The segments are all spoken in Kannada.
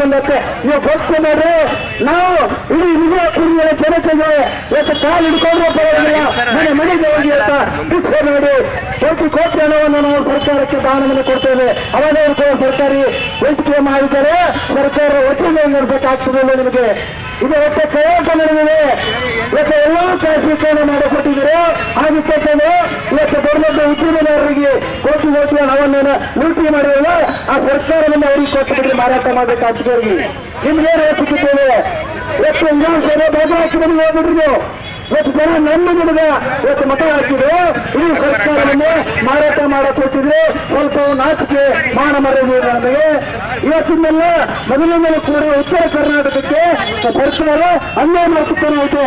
ಬಂದತ್ತೆ ನೀವು ನೋಡ್ರಿ ನಾವು ಇಡೀ ವಿಜಯಪುರಿಯ ಜನತೆಗೆ ಇವತ್ತು ಕಾಲು ಹಿಡ್ಕೊಂಡ್ರೆ ಪರವಾಗಿಲ್ಲ ಮನೆ ಮನೆಗೆ ಹೋಗಿ ಅಂತ ಭಿಕ್ಷೆ ಕೋಟಿ ಕೋಟಿ ಹಣವನ್ನು ನಾವು ಸರ್ಕಾರಕ್ಕೆ ದಾನವನ್ನು ಕೊಡ್ತೇವೆ. ಅವನೇ ಕೂಡ ಸರ್ಕಾರಿ ವೈದ್ಯಕೀಯ ಮಾಡಿದರೆ ಸರ್ಕಾರ ಒಟ್ಟಿಗೆ ನಡೆಸಬೇಕಾಗ್ತದೆ ನಿಮಗೆ ಇದು. ಒಟ್ಟು ಪ್ರಯೋಗ ನಡೆದಿದೆ ಇವತ್ತು ಎಲ್ಲಾ ಖಾಸಗೀಕರಣ ಆ ಅದಕ್ಕೆ ಇವತ್ತು ದೊಡ್ಡ ದೊಡ್ಡ ಉದ್ಯಮದಾರರಿಗೆ ಕೋಟಿ ಕೋಟಿ ಹಣವನ್ನು ಲೂಟಿ ಮಾಡಿರಲ್ಲ ಆ ಸರ್ಕಾರವನ್ನು ಅವರಿಗೆ ಕೊಟ್ಟಿದ್ರೆ ಮಾರಾಟ ಮಾಡಬೇಕು ನಿಮ್ಗೆ ಸಿಗುತ್ತೇವೆ ಇವತ್ತು ಇಂಗ್ಲೀಷ್ ಬಾಜು ಹಾಕಿ ಹೋಗ್ಬಿಟ್ರು ಇವತ್ತು ಜನ ನಮ್ಮ ನಿಮಗೆ ಇವತ್ತು ಮತ ಹಾಕಿದ್ರು. ಇಡೀ ಸರ್ಕಾರವನ್ನು ಮಾರಾಟ ಮಾಡಕ್ ಸ್ವಲ್ಪ ನಾಚಿಕೆ ಮಾನ ಮರ್ಯಾದೆ ಇದೆ ನಮಗೆ. ಇವತ್ತಿನೆಲ್ಲ ಮೊದಲಿಂದಲೂ ಕೂಡ ಉತ್ತರ ಕರ್ನಾಟಕಕ್ಕೆ ಸರ್ಕಾರ ಅನ್ಯಾಯ ಮಾಡ್ಕೊತಾನೆ ಐತೆ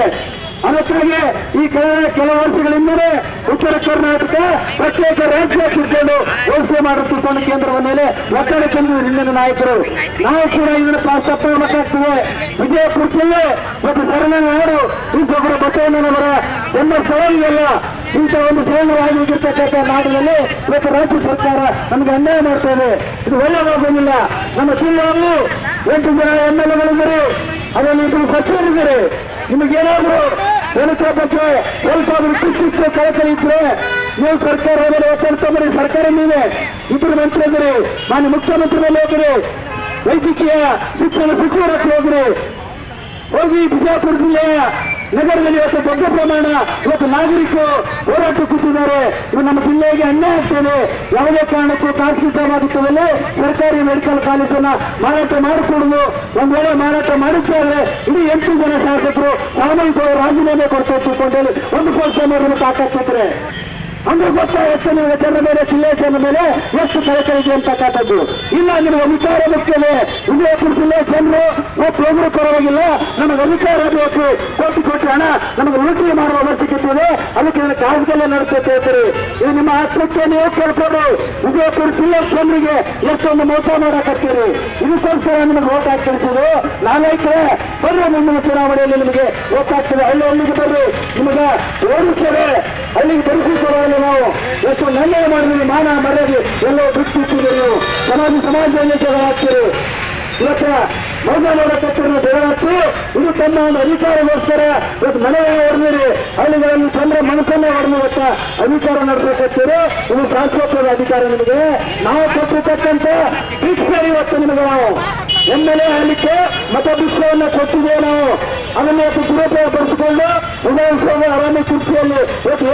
ಅದಕ್ಕಾಗಿ ಈ ಕಳೆದ ಕೆಲವು ವರ್ಷಗಳಿಂದಲೇ ಉತ್ತರ ಕರ್ನಾಟಕ, ಪ್ರತ್ಯೇಕ ರಾಜ್ಯ ತಿಳ್ಕೊಂಡು ವ್ಯವಸ್ಥೆ ಮಾಡುತ್ತಿದ್ದಾನೆ ಕೇಂದ್ರದ ಮೇಲೆ ಒತ್ತಡ ತಂದು ಹಿಂದಿನ ನಾಯಕರು. ನಾವು ಕೂಡ ಇದನ್ನ ತಪ್ಪ ಮಾತಾಡ್ತೇವೆ ವಿಜಯಪುರ ಜಿಲ್ಲೆ ಮತ್ತು ನಾಡು ಇಂಥೊಬ್ಬರ ಬಸವಣ್ಣನವರ ಜನ್ಮ ಸ್ಥಳವಿದೆಯಲ್ಲ ಇಂಥ ಒಂದು ಸೇವವಾಗಿ ಹೋಗಿರ್ತಕ್ಕಂಥ ನಾಡಿನಲ್ಲಿ ಇವತ್ತು ರಾಜ್ಯ ಸರ್ಕಾರ ನಮಗೆ ಅನ್ಯಾಯ ಮಾಡ್ತಾ ಇದೆ. ಇದು ಒಳ್ಳೆಯದಾಗೋದಿಲ್ಲ ನಮ್ಮ ಜಿಲ್ಲೆಯಲ್ಲಿ ಎಂಟು ಜನ ಎಂ ಎಲ್ ಎಗಳಿದ್ದಾರೆ. ಅದರಲ್ಲಿ ಇಬ್ಬರು ಸಚಿವರಿದ್ದಾರೆ. ನಿಮಗೇನಾದ್ರೂ ದಲಿತರ ಬಗ್ಗೆ ಸ್ವಲ್ಪ ಚಿಕ್ಕ ಕಳಕಳಿ ಇದ್ರೆ ನೀವು ಸರ್ಕಾರ ಒತ್ತಡ ಸರ್ಕಾರ ನೀವೇ. ಇಬ್ಬರು ಮಂತ್ರಿ ಇದ್ರಿ ಮಾನ್ಯ ಮುಖ್ಯಮಂತ್ರಿ ಹೋಗಿರಿ, ವೈದ್ಯಕೀಯ ಶಿಕ್ಷಣ ಸಚಿವರ ಹೋಗಿರಿ. ಹೋಗಿ ಬಿಜಾಪುರ ಜಿಲ್ಲೆಯ ನಗರದಲ್ಲಿ ಇವತ್ತು ದೊಡ್ಡ ಪ್ರಮಾಣ ಇವತ್ತು ನಾಗರಿಕರು ಹೋರಾಟ ಕೂತಿದ್ದಾರೆ. ಇದು ನಮ್ಮ ಜಿಲ್ಲೆಗೆ ಅನ್ಯಾಯ ಆಗ್ತದೆ. ಯಾವುದೇ ಕಾರಣಕ್ಕೂ ಖಾಸಗೀಕರಣವಾಗುತ್ತದಲ್ಲೇ ಸರ್ಕಾರಿ ಮೆಡಿಕಲ್ ಕಾಲೇಜನ್ನ ಮಾರಾಟ ಮಾಡಿಕೊಡುದು ಒಂದು ವೇಳೆ ಮಾರಾಟ ಮಾಡುತ್ತಾರೆ ಇಡೀ ಎಂಟು ಜನ ಶಾಸಕರು ಸಾಮಾಜಿಕರು ರಾಜೀನಾಮೆ ಕೊಡ್ತಾ ತಿಳ್ಕೊಂಡೇಳಿ ಒಂದು ಕೋಟಿ ಮಾಡೋದು ತಾಕತ್ತಿದ್ರೆ ಅಂದ್ರೆ ಗೊತ್ತಾಗುತ್ತೆ ನಿಮಗೆ ಜನರ ಮೇಲೆ, ಜಿಲ್ಲೆ ಜನರ ಮೇಲೆ ಎಷ್ಟು ಕಳಕಳಿಗೆ ಅಂತಕ್ಕಂಥದ್ದು ಇಲ್ಲ ನಿಮಗೆ ಅಧಿಕಾರ ಮುಖ್ಯವೇ. ವಿಜಯಪುರ ಜಿಲ್ಲೆ ಜನರು ಸ್ವಲ್ಪ ಹೋಗಲು ಪರವಾಗಿಲ್ಲ. ನಮಗೆ ಅಧಿಕಾರ ಬೇಕು. ಕೋಟಿ ಹಣ ನಮಗೆ ಲೂಟಿ ಮಾಡುವ ಅವಶ್ಯಕತೆ ಇದೆ. ಅದಕ್ಕೆ ಇದನ್ನು ಕಾಸುಗಳೇ ನಡೆಸುತ್ತೆ ಹೇಳ್ತೀರಿ ಇದು ನಿಮ್ಮ ಆತ್ಮಕ್ಕೆ ನೀವು ಕೇಳ್ಕೊಂಡು ವಿಜಯಪುರ ಜಿಲ್ಲೆ ಜನರಿಗೆ ಎಷ್ಟೊಂದು ಮೋಸ ಮಾಡಕತ್ತೀರಿ. ಇದಕ್ಕೋಸ್ಕರ ನಿಮಗೆ ಓಟ್ ಹಾಕಿ ಕಳಿಸೋದು ನಾಲ್ಕೇ ಬರ್ರಿ ಮುಂದಿನ ಚುನಾವಣೆಯಲ್ಲಿ ನಿಮಗೆ ಗೊತ್ತಾಗ್ತದೆ ಹಳ್ಳಿ ಹಳ್ಳಿಗೆ ಬರ್ರಿ ನಿಮಗೆ ಓಡಿಸ್ತೇವೆ ಅಲ್ಲಿಗೆ ಬರಿಸಿಕೊಳ್ಳಲು ನಾವು. ಎಷ್ಟು ನಿರ್ಣಯ ಮಾಡಿದ್ರಿ, ಮಾನ ಮರ್ಯಾದೆ ಎಲ್ಲೋ ಬಿಟ್ಟಿದ್ದೀರಿ ನೀವು. ಸಮಾಜ ಸಮಾಜದಲ್ಲಿ ಜಗಳಾಗ್ತೀರಿ ಇವತ್ತ ಮೌಲ್ಯವಾದ ಕಟ್ಟಡ ಜಗಳಾಗ್ತು ಇದು ತಮ್ಮ ಒಂದು ಅಧಿಕಾರಗೋಸ್ಕರ ಇವತ್ತು ಮನೆ ಹೊಡೆದಿರಿ ಹಳ್ಳಿಗಳಲ್ಲಿ ಚಂದ್ರ ಮನಸ್ಸನ್ನೇ ಇವತ್ತ. ಅಧಿಕಾರ ನಡೆಸಕತ್ತೀರಿ ಇದು ಪ್ರಾಂತೋತ್ಸವದ ಅಧಿಕಾರ ನಿಮಗೆ. ನಾವು ಕೊಟ್ಟಿರ್ತಕ್ಕಂಥ ಭಿಕ್ಷೆ ಇವತ್ತು ನಿಮಗೆ ನಾವು. ಎಂ ಎಲ್ ಎ ಆಗಲಿಕ್ಕೆ ಮತ ಭಿಕ್ಷೆಯನ್ನ ಕೊಟ್ಟಿದ್ದೇವೆ ನಾವು. ಅದನ್ನು ಇವತ್ತು ದುರುಪಯೋಗ ಪಡಿಸಿಕೊಂಡು ವಿಧಾನಸಭೆ ಅರಣ್ಯ ಕುರ್ಚಿಯಲ್ಲಿ ಇವತ್ತು